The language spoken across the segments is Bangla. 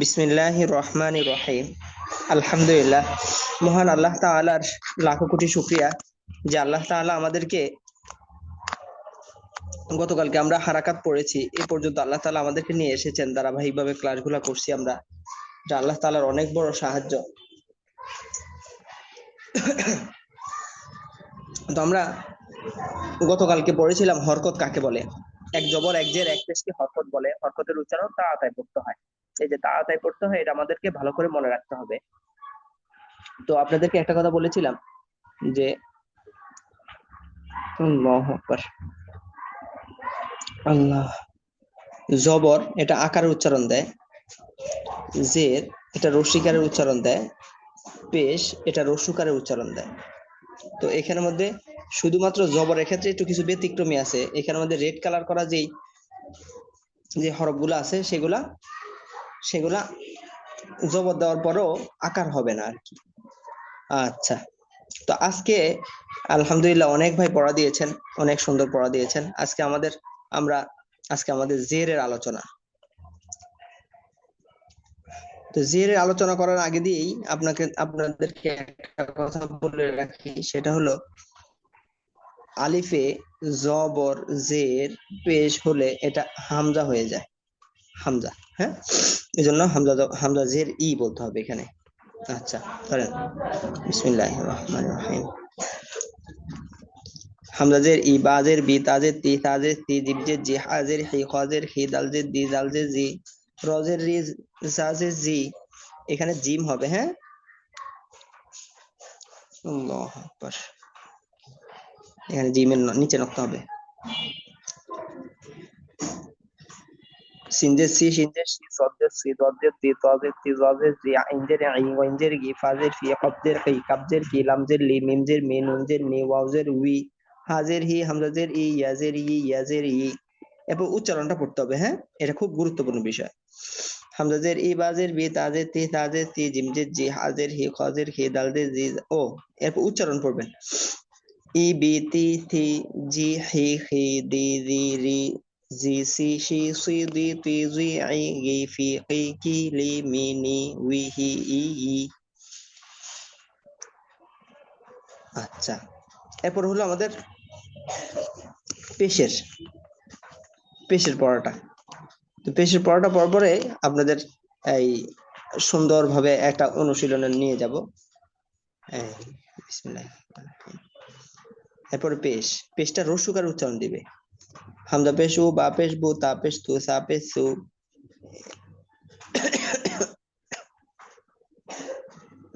বিসমিল্লাহ রহমান রহিম আলহামদুলিল্লাহ। মহান আল্লাহ তাআলার লাখো কোটি শুক্রিয়া যে আল্লাহ তাআলা আমাদেরকে গতকালকে আমরা হারাকাত পড়েছি, এ পর্যন্ত আল্লাহ তাআলা আমাদেরকে নিয়ে এসেছেন। ধারাবাহিকভাবে ক্লাস ক্লাসগুলো করছি আমরা, যা আল্লাহ তালার অনেক বড় সাহায্য। তো আমরা গতকালকে পড়েছিলাম হরকত কাকে বলে? এক জবর, এক জের, এক পেশকে হরকত বলে। হরকতের উচ্চারণ তাড়াতাড়ি পড়তে হয়। এই যে তাড়াতাড়ি পড়তে হয়, এটা আমাদেরকে ভালো করে মনে রাখতে হবে। তো আপনাদেরকে একটা কথা বলেছিলাম যে, আল্লাহু জবর এটা আকারের উচ্চারণ দেয়, জের এটা রসিকারের উচ্চারণ দেয়, পেশ এটা রসুকারের উচ্চারণ দেয়। তো এখানের মধ্যে শুধুমাত্র জবরের ক্ষেত্রে একটু কিছু ব্যতিক্রমী আছে। এখানের মধ্যে রেড কালার করা যেই, যে হরফগুলো আছে, সেগুলা সেগুলা জবর দেওয়ার পরও আকার হবে না আর কি। আচ্ছা তো আজকে আলহামদুলিল্লাহ অনেক ভাই পড়া দিয়েছেন, অনেক সুন্দর পড়া দিয়েছেন। আজকে আমাদের, আমরা, আজকে আমাদের জেরের আলোচনা। তো জেরের আলোচনা করার আগে দিয়েই আপনাকে, আপনাদেরকে একটা কথা বলে রাখি, সেটা হলো আলিফে জবর জের পেশ হলে এটা হামজা হয়ে যায়। হামজা হ্যাঁ? এই জন্য হামজা হামজা জের ই বলতে হবে এখানে। আচ্ছা ধরেন বিসমিল্লাহ রহমান রহিম। হামজাজের ই বাজের বি তাজের তি তাজের তি জিবজের জি হাজের হি খাজের হি দালজের দি দালজের জি রজের রি জাজের জি, এখানে জিম হবে হ্যাঁ? আল্লাহু এখানে জিমের নিচে নকতে হবে। সিনজের সি সিনজের সি সদের সি দদের তি তদের তি জজের জি আইনজের আই ওয়াইনজের গি ফাজের ফি কবজের কি কাবজের কি লামজের লি মিমজের মি নুনজের নি ওয়াউজের উই হাজের হি হামজাজের ই ইয়াজের ই ইয়াজের ই এরপর উচ্চারণটা পড়তে হবে হ্যাঁ? এটা খুব গুরুত্বপূর্ণ বিষয়। হামজাজের ই বাজের বি তাজের তি তাজের তি জিমজের জি হাজের হি খাজের হি দালজের জি ও এরপর উচ্চারণ পড়বেন। ই বি তি থি জি হি হি দি রি রি জি সি সি সি দি তি জি আই গি ফি কি কি লি মি নি উই হি ই ই আচ্ছা এরপর হলো আমাদের পেশের পেশের পড়াটা তো পেশের পড়াটা পর পরে আপনাদের এই সুন্দরভাবে একটা অনুশীলনে নিয়ে যাব। এরপরে পেশ, পেশটা রসুকার উচ্চারণ দিবে। হামদা পেশ উ বা পেশ বু তা পেশ তু সা পেশ সু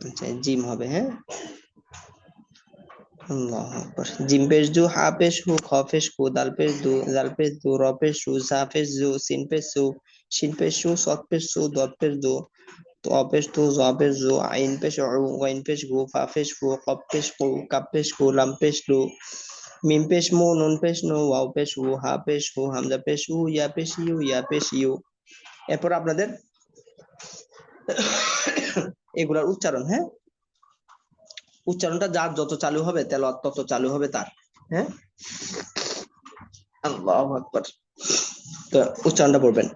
আচ্ছা জিম হবে হ্যাঁ আল্লাহু আকবার জিম পেশ জু হা পেশ হু খ পেশ কু দাল পেশ দু জাল পেশ দু র পেশ সু সা পেশ জু সিন পেশ সু শিন পেশ সু সৎ পেশ সু দত পেশ দু ত পেশ তু জ পেশ জু আইন পেশ উ ওয়াইন পেশ গু ফা পেশ ফু কপ পেশ কু কাপ পেশ কু লাম পেশ লু মিম পেশ মু নুন পেশ নু ওয়াও পেশ উ হা পেশ হু হামজা পেশ উ ইয়া পেশ ইউ ইয়া পেশ ইউ এরপর আপনাদের? এগুলার উচ্চারণ হ্যাঁ? উচ্চারণটা যার যত চালু হবে, তেলাওয়াত তত চালু হবে তার হ্যাঁ? আল্লাহু আকবার। তো উচ্চারণটা পড়বেন।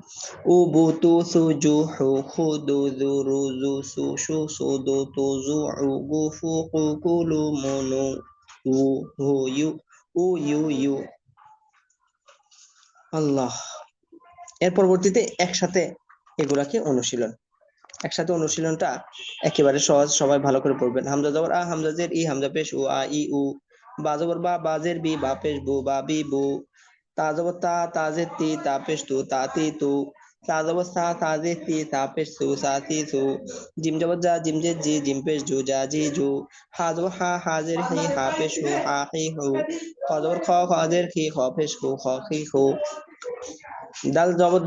উ বু তু সু জু হু খু দু জু রু জু সু সু সু দু তু জু উ গু ফু কু কু লু মু নু উ হু ইউ উ, ইউ ইউ। আল্লাহ। এর পরবর্তীতে একসাথে এগুলাকে অনুশীলন। একসাথে অনুশীলনটা একেবারে সহজ, সবাই ভালো করে পড়বেন। হামজা জবর আ, হামজা জের, ই, হামজা পেশ, উ, আ, ই, উ। বা জবর বা বাজের বি, বা পেশ, বু, বা বি, বু। তা জবর তা তাজের তি, তা পেশ, তু, তা, তি, তা। পেশ সু সা তি সু জিম জবর যা জিম জের জি জিম পেশ জু যা জি জু হা জবর হা হাজের হি হা পেশ হু হা হি হু খ জবর খ খাজের খি খ পেশ হু খ হি হু দাল জবর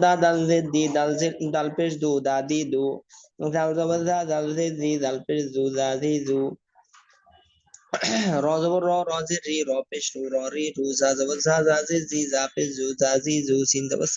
দা দাল জের দি দাল জের দাল পেশ দু দা দি দু দাল জবর দা দাল জের জি দাল পেশ জু দা জি জু র জবর র র জের রি র পেশ রু র রি রু জা জবর জা জা জের জি জা পেশ জু জা জি জু সিন জবর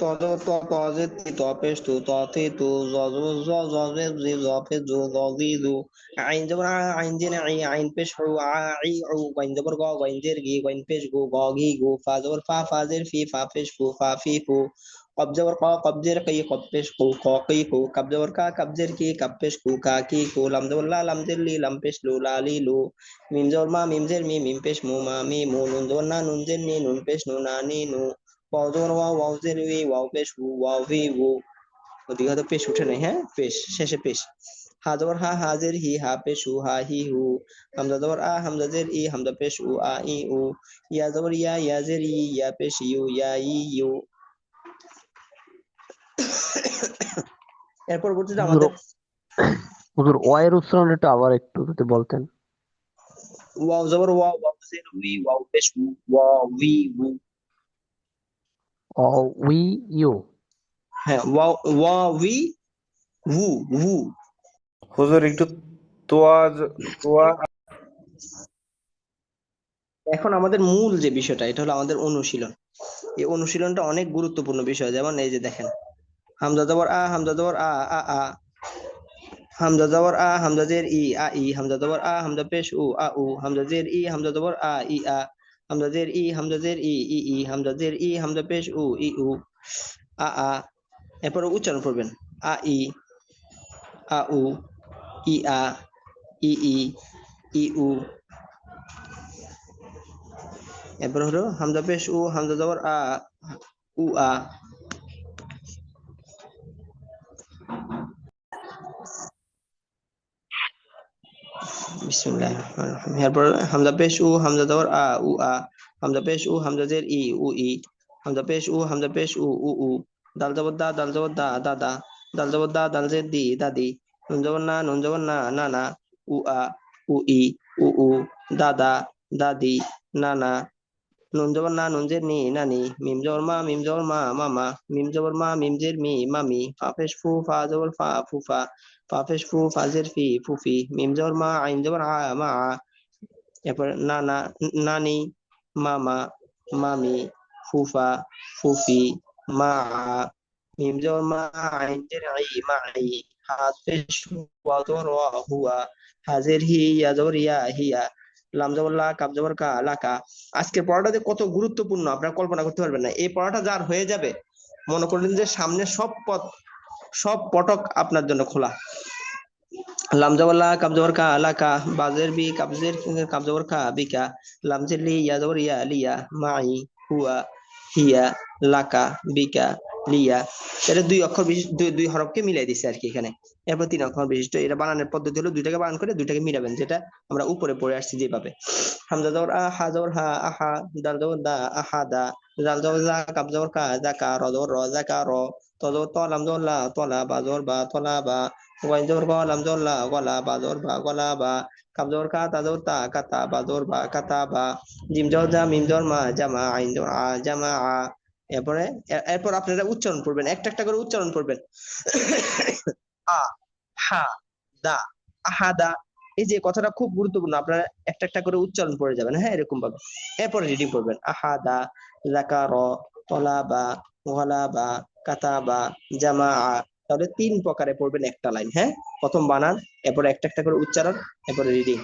todo to poziti to pes tu to ti tu zo zo zo zo ze zi zo pe zu zo zi zu ain jabra ain jin ai ain pes hu a i u wain jabar go wain dir gi wain pes go go gi go fa jabar fa fa zir fi fa pes fu fa fi fu qab jabar qa qab zir qi qab pes qu qa qi qu qab jabar ka qab zir ki qab pes qu ka ki qu lam jabar la lam zir li lam pes lu la li lu mim jabar ma mim zir mi mim pes mu ma mi mu nun jabar na nun zir ni nun pes nu na ni nu ওয়াও জবর ওয়াও ওয়াও জেন উই ওয়াও পেশ উ ওয়াও ভি উ ওদিকে হয়তো পেশ উঠে নাই হ্যাঁ পেশ শেষে পেশ হা জবর হা হাজের হি হা পেশ উ হা হি হু হামজা জবর আ হামজা জের ই হামজা পেশ উ আ ই উ ইয়া জবর ইয়া ইয়া জের ই ইয়া পেশ ইউ ইয়া ই ইউ এর পরবর্তীতে আমাদের হুজুর ওয়া এর উচ্চারণটা আবার একটু যদি বলতেন। ওয়াও জবর ওয়াও ওয়াও জের উই ওয়াও পেশ উ ওয়া উই উ। ইউ হ্যাঁ ওয়া উই উ উ হুজুর একটু তোয়া তোয়া। এখন আমাদের মূল যে বিষয়টা এটা হলো আমাদের অনুশীলন। এই অনুশীলনটা অনেক গুরুত্বপূর্ণ বিষয় যেমন এই যে দেখেন হামজা জবর আ হামজা জবর আ আ আ। হামজা জবর আ হামজা জের ই আ ই। হামজা জবর আ হামজা পেশ উ আ উ। হামজা জের ই হামজা জবর আ ই আ। হামজা জের ই, হামজা জের ই ই ই, হামজা জের ই, হামজা পেশ, উ, ই, উ, আ আ। এরপর উচ্চারণ করবেন। আ, ই, আ, উ, ই, আ, ই ই ই, উ। এরপর হলো হামজা পেশ, উ, হামজা জবর, আ, উ, আ। বিসমিল্লাহির এরপর হামজা পেশ উ, হামজা জবর আ, উ, আ। হামজা পেশ উ, হামজা জের ই, উ, ই। হামজা পেশ উ, হামজা পেশ উ উ উ। দাল জবর দা, দাল জবর দা দাদা দাল জবর দা, দাল জের দি দাদি নুন জবর না, নুন জবর না নানা উ, আ, উ, ই, উ উ। দাদা দাদি নানা নুন জবর না, নুন জের নি নানি মিম জবর মা, মিম জবর মা মামা মিম জবর মা, মিম জের মি মামি ফা পেশ ফু, ফা জবর ফা ফুফা ফা। পেশ ফু, ফা জের ফি ফুফি মিম জবর মা, আইন জবর আ মা এরপর নানা নানি মামা মামি ফুফা ফুফি মা মিম জবর মা, আইন জের আই, মা, আই। হাত পেশ ওয়া জবর ওয়া হুয়া হাজের হি ইয়া, জবর ইয়া হিয়া লাম জবর লা কাব কা লাকা আজকের পড়াটা যে কত গুরুত্বপূর্ণ, আপনারা কল্পনা করতে পারবেন না। এই পড়াটা যার হয়ে যাবে, মনে করলেন যে সামনে সব পথ, সব পটক আপনার জন্য খোলা। লাম জবর লা কা বাজের বি কাবজের কাব কা বিকা লাম জের লি, ইয়া ইয়া লিয়া মাই, হুয়া, হিয়া লাকা বিকা লিয়া। এটা দুই অক্ষর বিশিষ্ট, দুই দুই হরফকে মিলাই দিছে আর কি এখানে। এরপর তিন অক্ষর বিশিষ্ট এটা বানানোর পদ্ধতি হলো দুইটাকে বানান করে দুইটাকে মিলাবেন, যেটা আমরা উপরে পড়ে আসছি যেভাবে। হামজা জবর আ, হা জবর হা আহা দাল জবর দা আহা দা জাল জবর জা কাব জবর কা জাকা র জবর র জাকা র, ত জবর ত, লাম জবর লা তলা বা, জবর বা তলা বা ওয়াইন জবর গ, লাম জবর লা গলা বা, জবর বা গলা বা কাব জবর কা, তা জবর তা কাতা বা, জবর বা কাতা বা, জিম জবর জা, মিম জবর মা জামা আইন জবর আ জামা আ এরপরে এরপর আপনারা উচ্চারণ করবেন। একটা একটা করে উচ্চারণ করবেন। আ, হা, দা আহাদা এই যে কথাটা খুব গুরুত্বপূর্ণ, আপনারা একটা একটা করে উচ্চারণ করে যাবেন হ্যাঁ এরকম ভাবে এরপরে রিডিং করবেন। আহাদা জাকার তলাবা ওয়ালাবা কাতাবা জামা তাহলে তিন প্রকারে পড়বেন একটা লাইন হ্যাঁ? প্রথম বানান, এরপরে একটা একটা করে উচ্চারণ, এরপরে রিডিং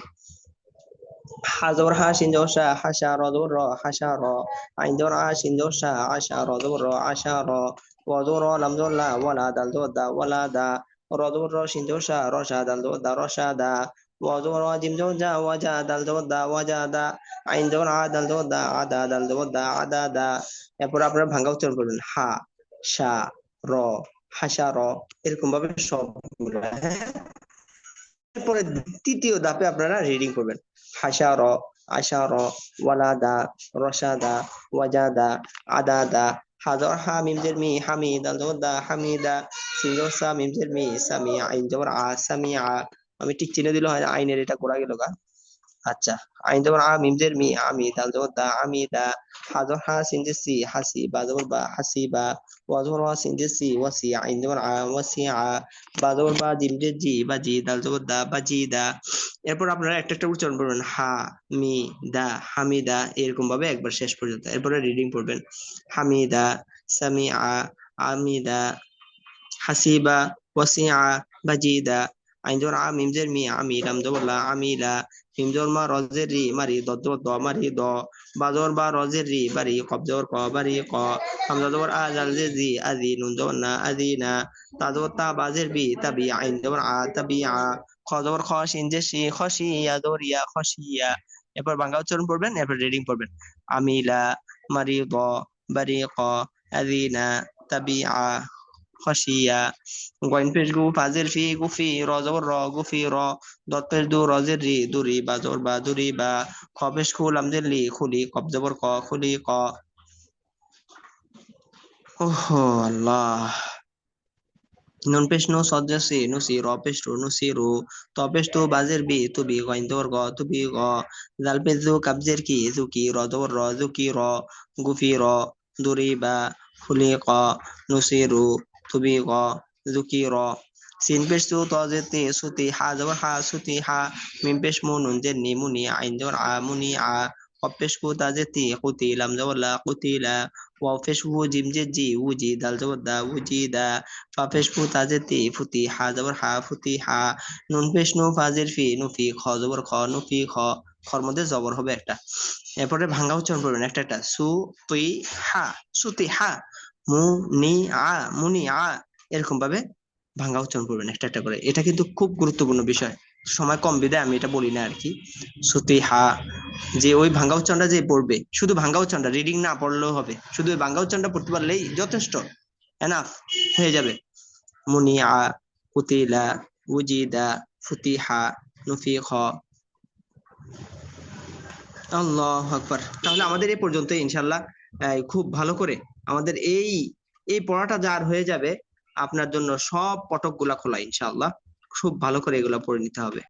হাজর হা সিনজর শা হাসা র জবর র হাসা র আইন জবর আ সিনজর শা আশা র জবর র আশা র ওয়া জবর র লাম জবর লা ওয়ালা দাল জবর দা ওয়ালা দা র জবর র সিনজর শা রশা দাল জবর দা রশা দা ওয়া জবর ওয়া জিম জবর জা ওয়াজা দাল জবর দা ওয়াজা দা আইন জবর আ তৃতীয় এরপর আপনারা রিডিং করবেন। হাসা র হাসা র ধাপে ওয়ালাদা, রসাদা, ওয়াজাদা, আদাদা, হাজর হা মিমজের মি হামিদ দা হামিদা সিরসা মিমজের মি সামি আইন, জবর, আ সামি আ আমি ঠিক চিনে দিল হয় আইনের এটা করা গেল গা। আচ্ছা আইন জবর আ মিমজের মি আমি দাল জবর দা আমিদা হাজর হা সিনজের সি হাসি, বা জবর বা হাসিবা ওয়াজবর ওয়া সিনজের সি ওয়াসি আইন জবর আ, ওয়াসি, আ, বা জবর বা জিমজের জি, বা, জি দাল জবর দা, বা, জি, দা, এরপর আপনারা একটা একটা উচ্চারণ করবেন হা, মি, দা হামিদা এরকম ভাবে একবার শেষ পর্যন্ত, এরপরে রিডিং পড়বেন হামিদা সামিআ আমিদা হাসিবা ওয়াসিআ বাজিদা আইন জবর আ মিম জের মি আমি লাম জবর লা আমিলা মিম জবর মা রজের রি মারি জবর দ মারি দ বা জবর বা রজের রি বারি কব জবর ক বারি ক হামজা জবর আ জাল জের জি, আজি নুন জবর না আদিনা তা জবর তা বাজের বি তাবি আইন জবর আ তাবি আ, খ জবর খ, শিন জের শি খশিয়া জবর ইয়া খশিয়া এরপর বাংলা উচ্চারণ পড়বেন, এরপর রিডিং পড়বেন। আমিলা মারি দ বারি ক আদিনা তাবি খশিয়া গয়েন পেশ গু ফাজের ফি গুফি র জবর র গুফি র দত পেশ দু রজের রি দুরি বা জবর বা দুরি বা, খ পেশ খু লামজের লি খুলি কব জবর ক খুলি ক। ওহো, আল্লাহ। নুন পেশ নু সজ্জা সি, নু সি র পেশ রু, নু সি রু, ত পেশ তু বাজের বি, তু বি গয়েন জবর গ, তু বি গ। জাল পেশ জু কাবজের কি, জু কি র, জবর র, জু কি র গুফি র দুরি বা, খুলি ক, নু সি রু। তু বি গ জু কি র সিন পেশ তু ত জে তে সুতি হা জবর হা সুতি হা মিম পেশ মু নুন জের নি মুনি আইন জবর আ মুনি আ কপ কু তা জে তি কুতি লাম জবর লা কুতিলা ওয়াও পেশ উ জিম জে জি উজি দাল জবর দা উজি দা ফা পেশ ফু তা জে তি ফুতি হা জবর হা ফুতি হা নুন পেশ নু ফাজের ফি নুফি খ জবর খ নুফি খ খর মধ্যে জবর হবে একটা এরপরে ভাঙ্গা উচ্চারণ করবেন একটা একটা সু তুই হা সুতি হা মু নি আ মুনি আ এরকম ভাবে ভাঙ্গা উচ্চারণ করবেন একটা একটা করে। এটা কিন্তু খুব গুরুত্বপূর্ণ বিষয়। সময় কম বিদায়, আমি এটা বলি না আর কি। সুতি হা যে ওই ভাঙ্গা উচ্চারণটা যে পড়বে, শুধু ভাঙ্গা উচ্চারণটা রিডিং না পড়লেও হবে। শুধু ওই ভাঙ্গা উচ্চারণটা পড়তে পারলেই যথেষ্ট। এনাফ হয়ে যাবে। মুনিআ, কুতিলা, উজিদা, ফুতিহা, নুফিখ। আল্লাহ আকবার। তাহলে আমাদের এই পর্যন্ত ইনশাল্লাহ খুব ভালো করে আমাদের এই এই পড়াটা যার হয়ে যাবে, আপনার জন্য সব পটকগুলা খোলা ইনশাল্লাহ খুব ভালো করে এগুলা পড়ে নিতে হবে।